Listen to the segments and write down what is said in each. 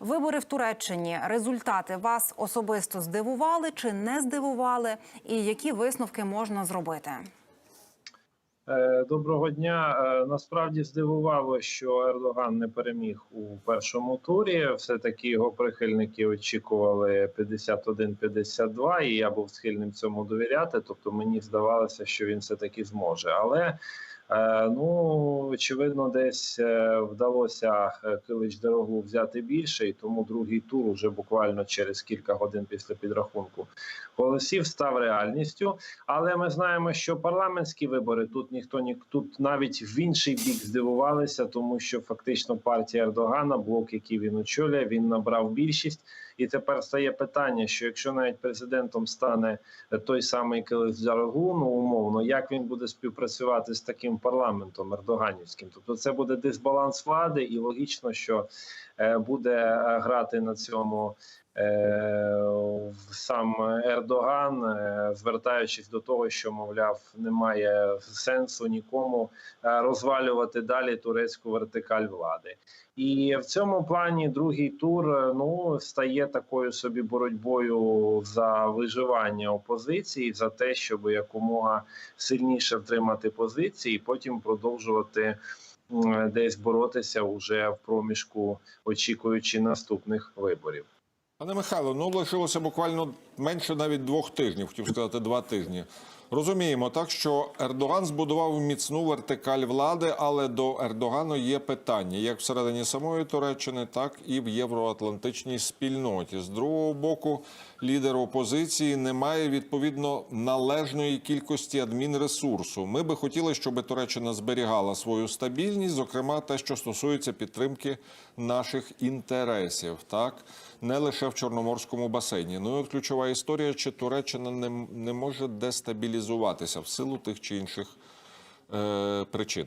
Вибори в Туреччині. Результати вас особисто здивували чи не здивували? І які висновки можна зробити? Е, Доброго дня. Е, Насправді здивувало, що Ердоган не переміг у першому турі. Все таки його прихильники очікували 51-52, і я був схильним цьому довіряти. Тобто мені здавалося, що він все таки зможе. Але ну очевидно, десь е, вдалося е, Килич дорогу взяти більше, і тому другий тур уже буквально через кілька годин після підрахунку голосів став реальністю. Але ми знаємо, що парламентські вибори тут ніхто ні тут навіть в інший бік здивувалися, тому що фактично партія Ердогана, блок, який він очолює, він набрав більшість. І тепер стає питання: що якщо навіть президентом стане той самий Килизджарогу, ну умовно, як він буде співпрацювати з таким парламентом ердоганівським? Тобто це буде дисбаланс влади, і логічно, що е, буде е, грати на цьому сам Ердоган, е, звертаючись до того, що мовляв немає сенсу нікому е, розвалювати далі турецьку вертикаль влади. І в цьому плані другий тур е, ну стає такою собі боротьбою за виживання опозиції, за те, щоб якомога сильніше втримати позиції, і потім продовжувати десь боротися уже в проміжку, очікуючи наступних виборів. Пане Михайло, ну лишилося буквально менше навіть двох тижнів, хотів сказати два тижні. Розуміємо так, що Ердоган збудував міцну вертикаль влади, але до Ердогану є питання як всередині самої Туреччини, так і в євроатлантичній спільноті. З другого боку, лідер опозиції не має відповідно належної кількості адмінресурсу. Ми би хотіли, щоб Туреччина зберігала свою стабільність, зокрема те, що стосується підтримки наших інтересів, так не лише в Чорноморському басейні. Ну і от ключова історія, чи Туреччина не, не може дестабілізуватися в силу тих чи інших е, причин.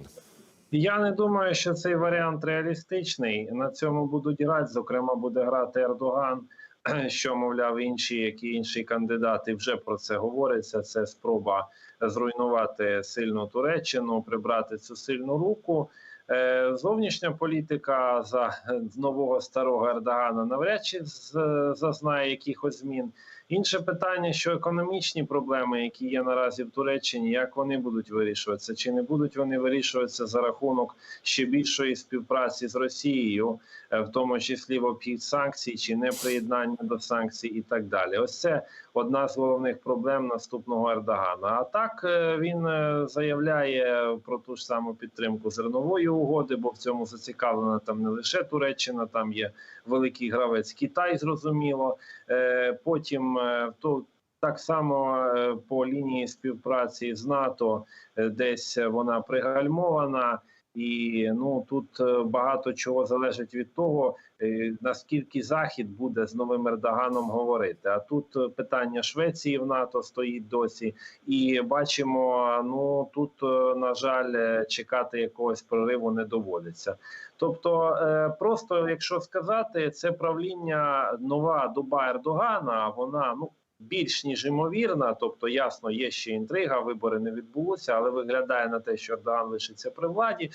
Я не думаю, що цей варіант реалістичний. На цьому будуть грати. Зокрема, буде грати Ердоган. Що мовляв, інші, які інші кандидати вже про це говориться. Це спроба зруйнувати сильну Туреччину, прибрати цю сильну руку. Е, Зовнішня політика за нового старого Ердогана навряд чи зазнає якихось змін. Інше питання, що економічні проблеми, які є наразі в Туреччині, як вони будуть вирішуватися? Чи не будуть вони вирішуватися за рахунок ще більшої співпраці з Росією, е, в тому числі в обхід санкцій, чи не приєднання до санкцій, і так далі? Ось це одна з головних проблем наступного Ердогана. А так е, він е, заявляє про ту ж саму підтримку зернової угоди, бо в цьому зацікавлена там не лише Туреччина, там є великий гравець Китай, зрозуміло. Е, Потім е, то. Так само е, по лінії співпраці з НАТО десь вона пригальмована, і ну тут е, багато чого залежить від того, е, наскільки Захід буде з новим Ердоганом говорити. А тут е, питання Швеції в НАТО стоїть досі, і бачимо, ну тут на жаль, чекати якогось прориву не доводиться. Тобто, просто якщо сказати, це правління нова доба Ердогана, вона ну. Більш ніж імовірна, тобто ясно, є ще інтрига, вибори не відбулися, але виглядає на те, що Ердоган лишиться при владі.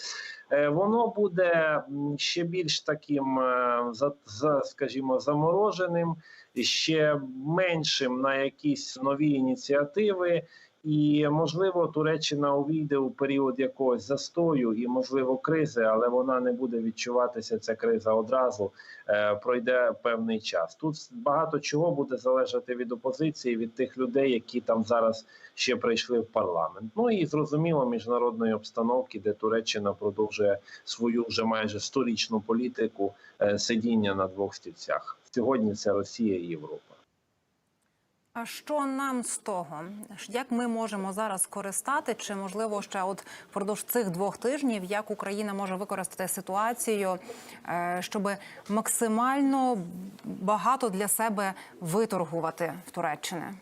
Е, Воно буде ще більш таким, е, скажімо, замороженим, ще меншим на якісь нові ініціативи. І можливо, Туреччина увійде у період якогось застою і можливо кризи, але вона не буде відчуватися. Ця криза одразу е, пройде певний час. Тут багато чого буде залежати від опозиції, від тих людей, які там зараз ще прийшли в парламент. Ну і зрозуміло міжнародної обстановки, де Туреччина продовжує свою вже майже сторічну політику е, сидіння на двох стільцях. Сьогодні це Росія і Європа. А що нам з того? Як ми можемо зараз користати? Чи можливо ще от впродовж цих двох тижнів як Україна може використати ситуацію, е, щоб максимально багато для себе виторгувати в Туреччини?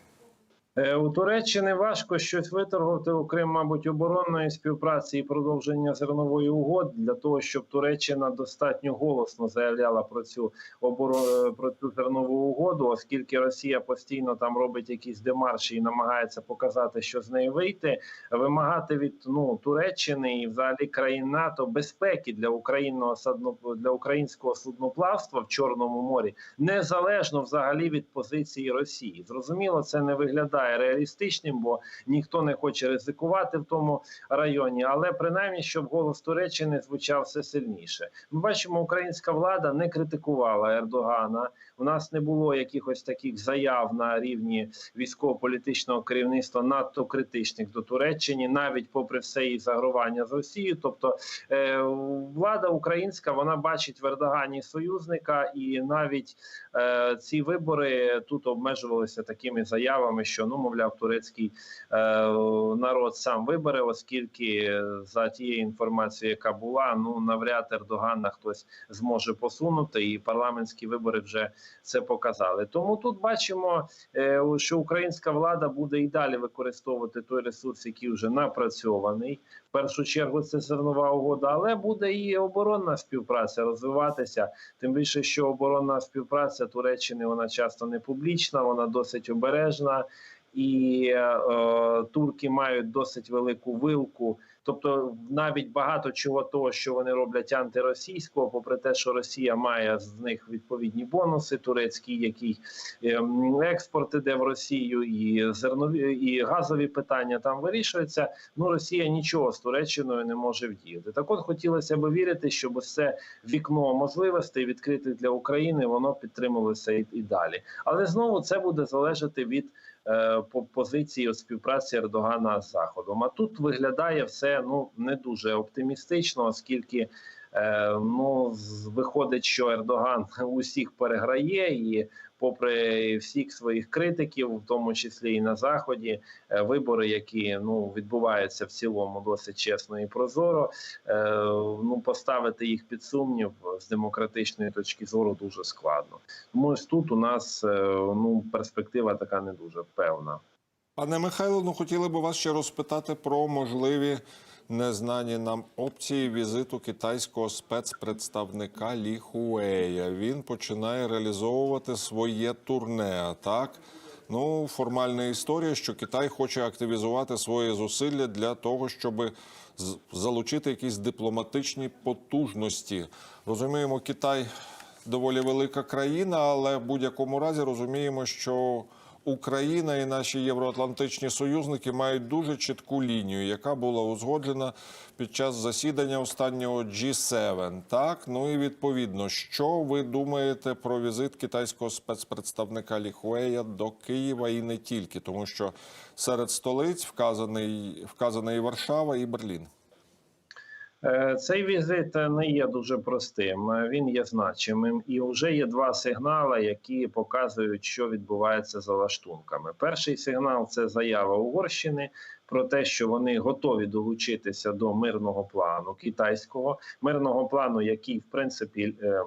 Е, У Туреччини важко щось виторгувати, окрім, мабуть, оборонної співпраці і продовження зернової угоди для того, щоб Туреччина достатньо голосно заявляла про цю оборо... про цю зернову угоду, оскільки Росія постійно там робить якісь демарші і намагається показати, що з неї вийти, вимагати від ну Туреччини і взагалі країн НАТО безпеки для українського садно для українського судноплавства в Чорному морі незалежно взагалі від позиції Росії. Зрозуміло, це не виглядає реалістичним, бо ніхто не хоче ризикувати в тому районі. Але принаймні, щоб голос Туреччини звучав все сильніше. Ми бачимо, українська влада не критикувала Ердогана. У нас не було якихось таких заяв на рівні військово-політичного керівництва надто критичних до Туреччини, навіть попри все її загравання з Росією. Тобто е, влада українська вона бачить в Ердогані союзника, і навіть е, ці вибори тут обмежувалися такими заявами, що ну мовляв, турецький е, народ сам вибере, оскільки за тією інформацією, яка була, ну навряд Ердогана хтось зможе посунути, і парламентські вибори вже це показали. Тому тут бачимо, е, що українська влада буде і далі використовувати той ресурс, який вже напрацьований. В першу чергу це зернова угода, але буде і оборонна співпраця розвиватися. Тим більше, що оборонна співпраця Туреччини вона часто не публічна, вона досить обережна. І е, турки мають досить велику вилку. Тобто, навіть багато чого того, що вони роблять антиросійського, попри те, що Росія має з них відповідні бонуси, турецькі, які ем, експорт іде в Росію, і зернові і газові питання там вирішуються. Ну Росія нічого з Туреччиною не може вдіяти. Так, от хотілося б вірити, щоб це вікно можливостей відкрите для України, воно підтримувалося і, і далі. Але знову це буде залежати від позиції от співпраці Ердогана з Заходом. А тут виглядає все ну не дуже оптимістично, оскільки е, ну виходить, що Ердоган усіх переграє, і попри всіх своїх критиків, в тому числі і на заході, е, вибори, які ну відбуваються в цілому досить чесно і прозоро. Е, ну поставити їх під сумнів з демократичної точки зору дуже складно. Тому ось тут у нас е, ну перспектива така не дуже певна. Пане Михайло, ну хотіли б вас ще розпитати про можливі незнані нам опції візиту китайського спецпредставника Лі Хуея. Він починає реалізовувати своє турне. Так ну формальна історія, що Китай хоче активізувати свої зусилля для того, щоб залучити якісь дипломатичні потужності. Розуміємо, Китай доволі велика країна, але в будь-якому разі розуміємо, що Україна і наші євроатлантичні союзники мають дуже чітку лінію, яка була узгоджена під час засідання останнього G7. Так, ну і відповідно, що ви думаєте про візит китайського спецпредставника Ліхуея до Києва і не тільки, тому що серед столиць вказаний вказана і Варшава, і Берлін. Е, Цей візит не є дуже простим. е, Він є значимим, і вже є два сигнали, які показують, що відбувається за лаштунками. Перший сигнал це заява Угорщини про те, що вони готові долучитися до мирного плану китайського мирного плану, який в принципі е,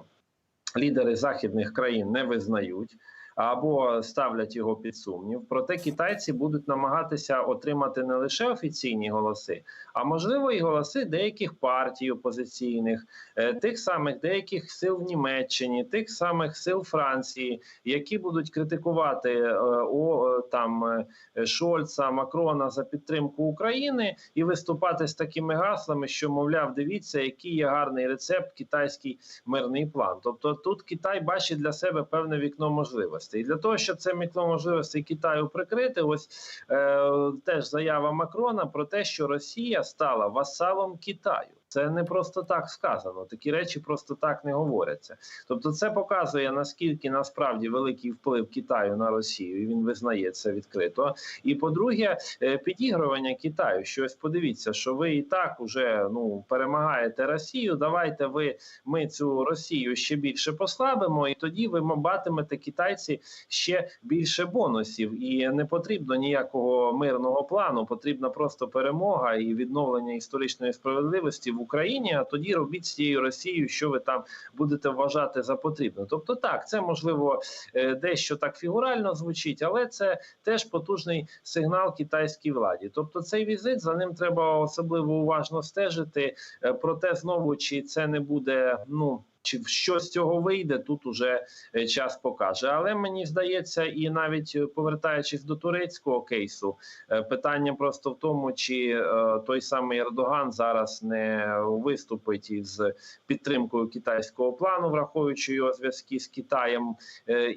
лідери західних країн не визнають. Або ставлять його під сумнів. Проте китайці будуть намагатися отримати не лише офіційні голоси, а можливо і голоси деяких партій опозиційних, е, тих самих деяких сил в Німеччині, тих самих сил Франції, які будуть критикувати е, о, е, там Шольца, Макрона за підтримку України і виступати з такими гаслами, що мовляв, дивіться, який є гарний рецепт, китайський мирний план. Тобто тут Китай бачить для себе певне вікно можливостей. І для того, щоб це мікло можливостей Китаю прикрити, ось е, теж заява Макрона про те, що Росія стала васалом Китаю. Це не просто так сказано. Такі речі просто так не говоряться. Тобто, це показує наскільки насправді великий вплив Китаю на Росію. і Він визнає це відкрито. І по-друге, е, підігрування Китаю. що ось подивіться, що ви і так уже ну перемагаєте Росію. Давайте ви ми цю Росію ще більше послабимо, і тоді ви матимете китайці ще більше бонусів. І не потрібно ніякого мирного плану. Потрібна просто перемога і відновлення історичної справедливості Україні, а тоді робіть з цією Росією, що ви там будете вважати за потрібне. Тобто, так, це можливо е, дещо так фігурально звучить, але це теж потужний сигнал китайській владі. Тобто, цей візит за ним треба особливо уважно стежити. Е, Проте знову чи це не буде ну. Чи що з цього вийде, тут уже е, час покаже. Але мені здається, і навіть е, повертаючись до турецького кейсу, е, питання просто в тому, чи той самий Ердоган зараз не виступить із підтримкою китайського плану, враховуючи його зв'язки з Китаєм,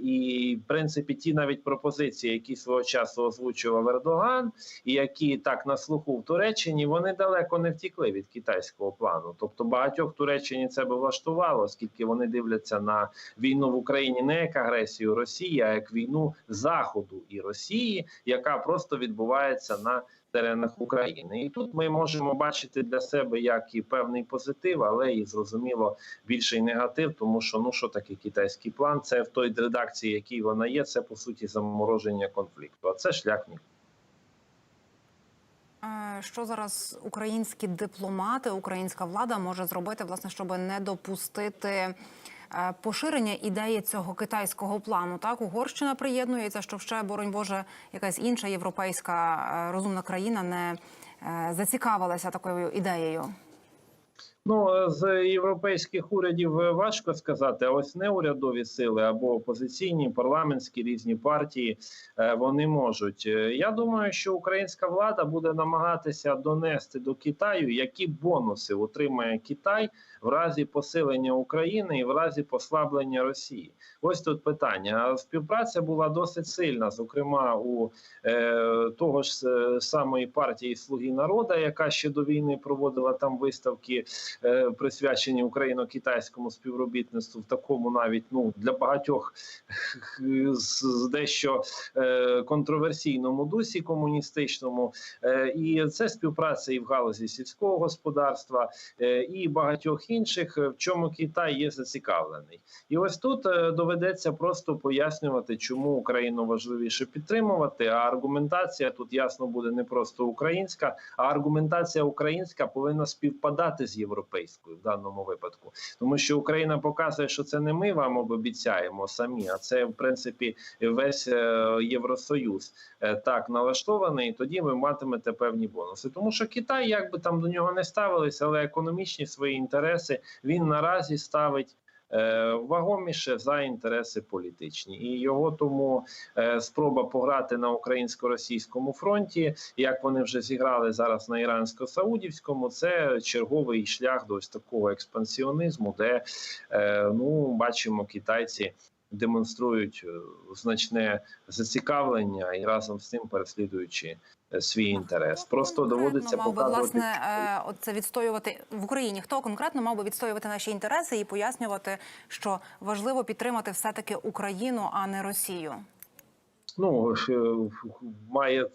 і в принципі ті навіть пропозиції, які свого часу озвучував Ердоган, і які так на слуху в Туреччині, вони далеко не втікли від китайського плану. Тобто багатьох в Туреччині це би влаштувало, оскільки вони дивляться на війну в Україні не як агресію Росії, а як війну Заходу і Росії, яка просто відбувається на теренах України. І тут ми можемо бачити для себе як і певний позитив, але і зрозуміло більший негатив, тому що ну що таке китайський план? Це в той редакції, якій вона є, це по суті замороження конфлікту. А це шлях ні. Що зараз українські дипломати, українська влада може зробити, власне, щоб не допустити е, поширення ідеї цього китайського плану? Так, Угорщина приєднується, щоб ще, боронь Боже, якась інша європейська е, розумна країна не е, зацікавилася такою ідеєю. Ну з європейських урядів е, важко сказати. А ось неурядові сили або опозиційні, парламентські різні партії е, вони можуть. Е, Я думаю, що українська влада буде намагатися донести до Китаю, які бонуси отримає Китай в разі посилення України і в разі послаблення Росії. Ось тут питання. Співпраця була досить сильна, зокрема у е, того ж е, самої партії Слуги народу, яка ще до війни проводила там виставки е, присвячені україно-китайському співробітництву в такому навіть ну для багатьох з дещо е, контроверсійному дусі комуністичному. Е, і це співпраця і в галузі сільського господарства, е, і багатьох інших, е, в чому Китай є зацікавлений. І ось тут е, доведеться просто пояснювати, чому Україну важливіше підтримувати. А аргументація тут ясно буде не просто українська, а аргументація українська повинна співпадати з європейською в даному випадку, тому що Україна показує, що це не ми вам обіцяємо самі, а це в принципі весь е, Євросоюз е, так налаштований. і Тоді ви матимете певні бонуси. Тому що Китай, як би там до нього не ставилися, але економічні свої інтереси він наразі ставить. Е, Вагоміше за інтереси політичні, і його тому е, спроба пограти на українсько-російському фронті, як вони вже зіграли зараз на ірансько-саудівському, це черговий шлях до ось такого експансіонізму, де е, ну бачимо китайці. Демонструють е, значне зацікавлення і разом з тим переслідуючи е, свій інтерес. Просто доводиться мав би, власне оце це відстоювати в Україні. Хто конкретно мав би відстоювати наші інтереси і пояснювати, що важливо підтримати все таки Україну, а не Росію. ну е, має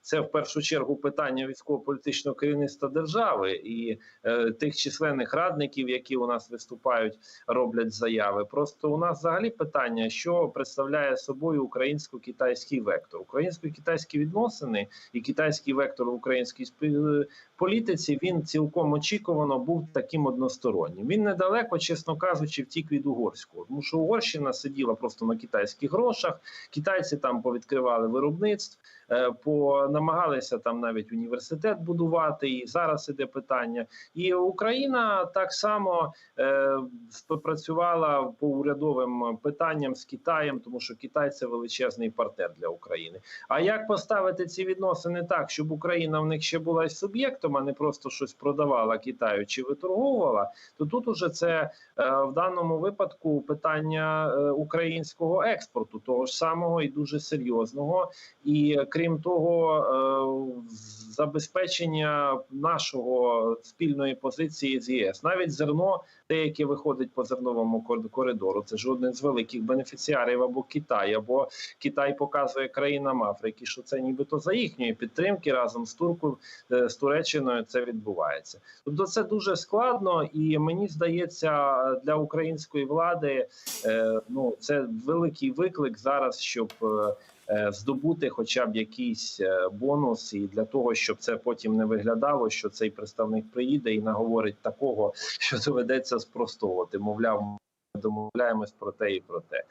це в першу чергу питання військово-політичного керівництва держави і е, тих численних радників, які у нас виступають, роблять заяви. Просто у нас взагалі питання, що представляє собою українсько-китайський вектор, українсько-китайські відносини і китайський вектор в українській спі- політиці. Він цілком очікувано був таким одностороннім. Він недалеко, чесно кажучи, втік від угорського, тому що Угорщина сиділа просто на китайських грошах. Китайці там повідкривали виробництв. Е, По намагалися там навіть університет будувати, і зараз іде питання. І Україна так само е, співпрацювала по урядовим питанням з Китаєм, тому що Китай це величезний партнер для України. А як поставити ці відносини так, щоб Україна в них ще була суб'єктом, а не просто щось продавала Китаю чи виторговувала, то тут уже це е, в даному випадку питання українського експорту, того ж самого і дуже серйозного. І крім того, е, забезпечення нашого спільної позиції з ЄС, навіть зерно, деяке виходить по зерновому кор- коридору. Це ж один з великих бенефіціарів або Китай, або Китай показує країнам Африки, що це нібито за їхньої підтримки разом з Туркою е, з Туреччиною це відбувається. Тобто, це дуже складно, і мені здається, для української влади е, ну це великий виклик зараз, щоб здобути хоча б якийсь е, бонус, і для того, щоб це потім не виглядало, що цей представник приїде і наговорить такого, що доведеться спростовувати. Мовляв, домовляємось про те і про те.